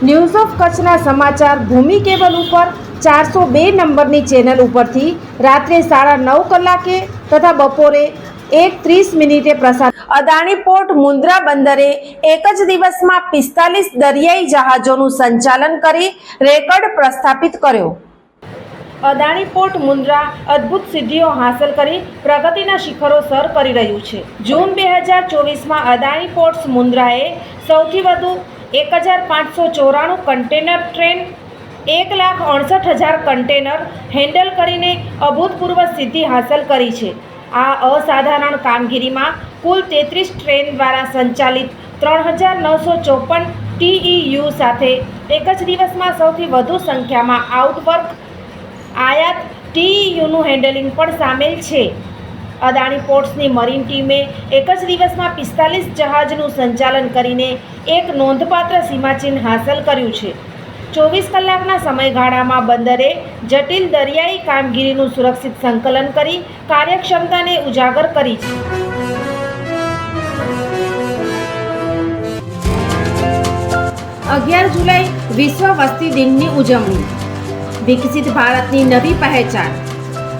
news of કચ્છના સમાચાર ભૂમિ cable ઉપર ચારસો બે નંબરની ચેનલ ઉપરથી રાત્રે સાડા નવ કલાકે તથા બપોરે એક ત્રીસ મિનિટે પ્રસાર અદાણી પોર્ટ મુન્દ્રા બંદરે એક જ દિવસમાં પિસ્તાલીસ દરિયાઈ જહાજોનું સંચાલન કરી રેકર્ડ પ્રસ્થાપિત કર્યો. અદાણી પોર્ટ મુન્દ્રા અદ્ભુત સિદ્ધિઓ હાંસલ કરી પ્રગતિના શિખરો સર કરી રહ્યું છે. જૂન બે હજાર ચોવીસમાં અદાણી પોર્ટ્સ મુન્દ્રાએ સૌથી વધુ એક હજાર પાંચસો ચોરાણું કન્ટેનર ટ્રેન, એક લાખ અડસઠ હજાર કન્ટેનર હેન્ડલ કરીને અભૂતપૂર્વ સિદ્ધિ હાંસલ કરી છે. આ અસાધારણ કામગીરીમાં કુલ તેત્રીસ ટ્રેન દ્વારા સંચાલિત ત્રણ હજાર નવસો ચોપન ટીઈયુ સાથે એક જ દિવસમાં સૌથી વધુ સંખ્યામાં આઉટવર્ક આયાત ટીઈયુનું હેન્ડલિંગ પણ સામેલ છે. અદાણી પોર્ટ્સની મરીન ટીમે એક જ દિવસમાં પિસ્તાલીસ જહાજનું સંચાલન કરીને એક નોંધપાત્ર સીમાચિહ્ન હાંસલ કર્યું છે. ચોવીસ કલાકના સમયગાળામાં બંદરે જટિલ દરિયાઈ કામગીરીનું સુરક્ષિત સંકલન કરી કાર્યક્ષમતાને ઉજાગર કરી છે. અગિયાર જુલાઈ વિશ્વ વસ્તી દિનની ઉજવણી. વિકસિત ભારતની નવી પહેચાન.